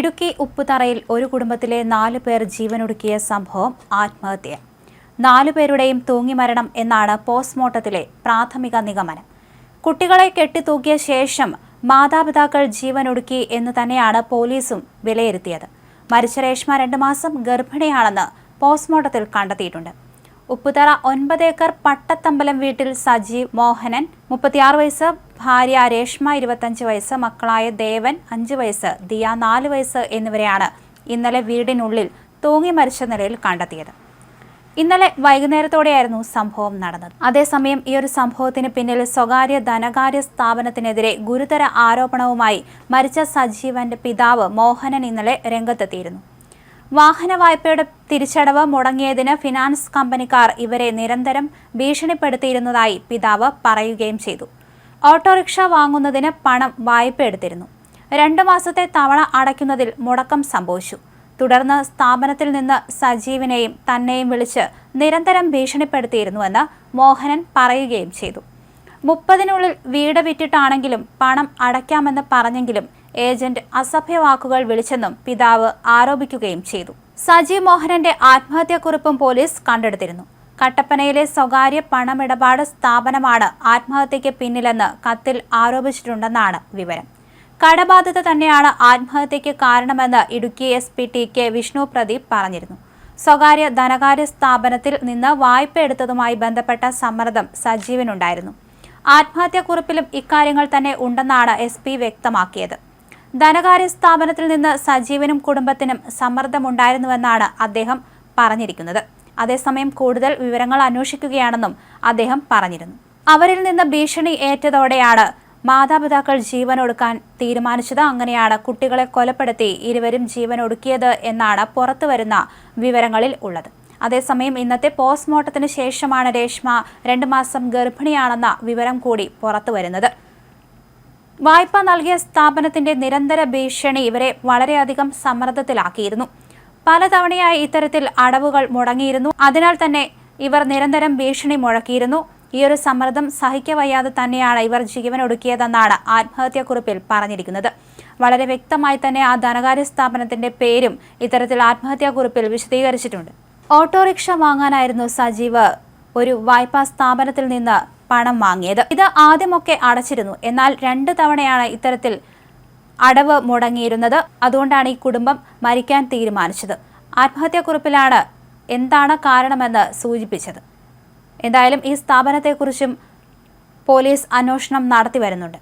ഇടുക്കി ഉപ്പുതറയിൽ ഒരു കുടുംബത്തിലെ നാല് പേർ ജീവനൊടുക്കിയ സംഭവം ആത്മഹത്യ. നാലു പേരുടെയും തൂങ്ങിമരണം എന്നാണ് പോസ്റ്റ്മോർട്ടത്തിലെ പ്രാഥമിക നിഗമനം. കുട്ടികളെ കെട്ടിത്തൂക്കിയ ശേഷം മാതാപിതാക്കൾ ജീവനൊടുക്കി എന്ന് തന്നെയാണ് പോലീസും വിലയിരുത്തിയത്. മരിച്ച രേഷ്മ രണ്ട് മാസം ഗർഭിണിയാണെന്ന് പോസ്റ്റ്മോർട്ടത്തിൽ കണ്ടെത്തിയിട്ടുണ്ട്. ഉപ്പുതറ ഒൻപത് ഏക്കർ പട്ടത്തമ്പലം വീട്ടിൽ സജീവ് മോഹനൻ മുപ്പത്തിയാറ് വയസ്സ് ഭാര്യ രേഷ്മ ഇരുപത്തഞ്ച് വയസ്സ് മക്കളായ ദേവൻ അഞ്ച് വയസ്സ് ദിയ നാല് വയസ്സ് എന്നിവരെയാണ് ഇന്നലെ വീടിനുള്ളിൽ തൂങ്ങി മരിച്ച നിലയിൽ കണ്ടെത്തിയത്. ഇന്നലെ വൈകുന്നേരത്തോടെയായിരുന്നു സംഭവം നടന്നത്. അതേസമയം ഈ ഒരു സംഭവത്തിന് പിന്നിൽ സ്വകാര്യ ധനകാര്യ സ്ഥാപനത്തിനെതിരെ ഗുരുതര ആരോപണവുമായി മരിച്ച സജീവന്റെ പിതാവ് മോഹനൻ ഇന്നലെ രംഗത്തെത്തിയിരുന്നു. വാഹന വായ്പയുടെ തിരിച്ചടവ് മുടങ്ങിയതിന് ഫിനാൻസ് കമ്പനിക്കാർ ഇവരെ നിരന്തരം ഭീഷണിപ്പെടുത്തിയിരുന്നതായി പിതാവ് പറയുകയും ചെയ്തു. ഓട്ടോറിക്ഷ വാങ്ങുന്നതിന് പണം വായ്പ എടുത്തിരുന്നു. രണ്ടു മാസത്തെ തവണ അടയ്ക്കുന്നതിൽ മുടക്കം സംഭവിച്ചു. തുടർന്ന് സ്ഥാപനത്തിൽ നിന്ന് സജീവിനെയും തന്നെയും വിളിച്ച് നിരന്തരം ഭീഷണിപ്പെടുത്തിയിരുന്നുവെന്ന് മോഹനൻ പറയുകയും ചെയ്തു. മുപ്പതിനുള്ളിൽ വീട് വിറ്റിട്ടാണെങ്കിലും പണം അടയ്ക്കാമെന്ന് പറഞ്ഞെങ്കിലും ഏജന്റ് അസഭ്യവാക്കുകൾ വിളിച്ചെന്നും പിതാവ് ആരോപിക്കുകയും ചെയ്തു. സജീവ് മോഹനന്റെ ആത്മഹത്യാക്കുറിപ്പും പോലീസ് കണ്ടെടുത്തിരുന്നു. കട്ടപ്പനയിലെ സ്വകാര്യ പണമിടപാട് സ്ഥാപനമാണ് ആത്മഹത്യയ്ക്ക് പിന്നിലെന്ന് കത്തിൽ ആരോപിച്ചിട്ടുണ്ടെന്നാണ് വിവരം. കടബാധ്യത തന്നെയാണ് ആത്മഹത്യയ്ക്ക് കാരണമെന്ന് Idukki S P T K Vishnu Pradeep പറഞ്ഞിരുന്നു. സ്വകാര്യ ധനകാര്യ സ്ഥാപനത്തിൽ നിന്ന് വായ്പ എടുത്തതുമായി ബന്ധപ്പെട്ട സമ്മർദ്ദം സജീവനുണ്ടായിരുന്നു. ആത്മഹത്യാക്കുറിപ്പിലും ഇക്കാര്യങ്ങൾ തന്നെ ഉണ്ടെന്നാണ് എസ് വ്യക്തമാക്കിയത്. ധനകാര്യ സ്ഥാപനത്തിൽ നിന്ന് സജീവനും കുടുംബത്തിനും സമ്മർദ്ദമുണ്ടായിരുന്നുവെന്നാണ് അദ്ദേഹം പറഞ്ഞിരിക്കുന്നത്. അതേസമയം കൂടുതൽ വിവരങ്ങൾ അന്വേഷിക്കുകയാണെന്നും അദ്ദേഹം പറഞ്ഞിരുന്നു. അവരിൽ നിന്ന് ഭീഷണി ഏറ്റതോടെയാണ് മാതാപിതാക്കൾ ജീവനൊടുക്കാൻ തീരുമാനിച്ചത്. അങ്ങനെയാണ് കുട്ടികളെ കൊലപ്പെടുത്തി ഇരുവരും ജീവനൊടുക്കിയത് എന്നാണ് പുറത്തുവരുന്ന വിവരങ്ങളിൽ ഉള്ളത്. അതേസമയം ഇന്നത്തെ പോസ്റ്റ്മോർട്ടത്തിന് ശേഷമാണ് രേഷ്മ രണ്ട് മാസം ഗർഭിണിയാണെന്ന വിവരം കൂടി പുറത്തുവരുന്നത്. വായ്പ നൽകിയ സ്ഥാപനത്തിന്റെ നിരന്തര ഭീഷണി ഇവരെ വളരെയധികം സമ്മർദ്ദത്തിലാക്കിയിരുന്നു. പലതവണയായി ഇത്തരത്തിൽ അടവുകൾ മുടങ്ങിയിരുന്നു. അതിനാൽ തന്നെ ഇവർ നിരന്തരം ഭീഷണി മുഴക്കിയിരുന്നു. ഈ ഒരു സമ്മർദ്ദം സഹിക്കവയ്യാതെ തന്നെയാണ് ഇവർ ജീവനൊടുക്കിയതെന്നാണ് ആത്മഹത്യാക്കുറിപ്പിൽ പറഞ്ഞിരിക്കുന്നത്. വളരെ വ്യക്തമായി തന്നെ ആ ധനകാര്യ സ്ഥാപനത്തിന്റെ പേരും ഇത്തരത്തിൽ ആത്മഹത്യാക്കുറിപ്പിൽ വിശദീകരിച്ചിട്ടുണ്ട്. ഓട്ടോറിക്ഷ വാങ്ങാനായിരുന്നു സജീവ് ഒരു വായ്പാ സ്ഥാപനത്തിൽ നിന്ന് പണം വാങ്ങിയത്. ഇത് ആദ്യമൊക്കെ അടച്ചിരുന്നു. എന്നാൽ രണ്ടു തവണയാണ് ഇത്തരത്തിൽ അടവ് മുടങ്ങിയിരുന്നത്. അതുകൊണ്ടാണ് ഈ കുടുംബം മരിക്കാൻ തീരുമാനിച്ചത്. ആത്മഹത്യാക്കുറിപ്പിലാണ് എന്താണ് കാരണമെന്ന് സൂചിപ്പിച്ചത്. എന്തായാലും ഈ സ്ഥാപനത്തെക്കുറിച്ചും പോലീസ് അന്വേഷണം നടത്തി വരുന്നുണ്ട്.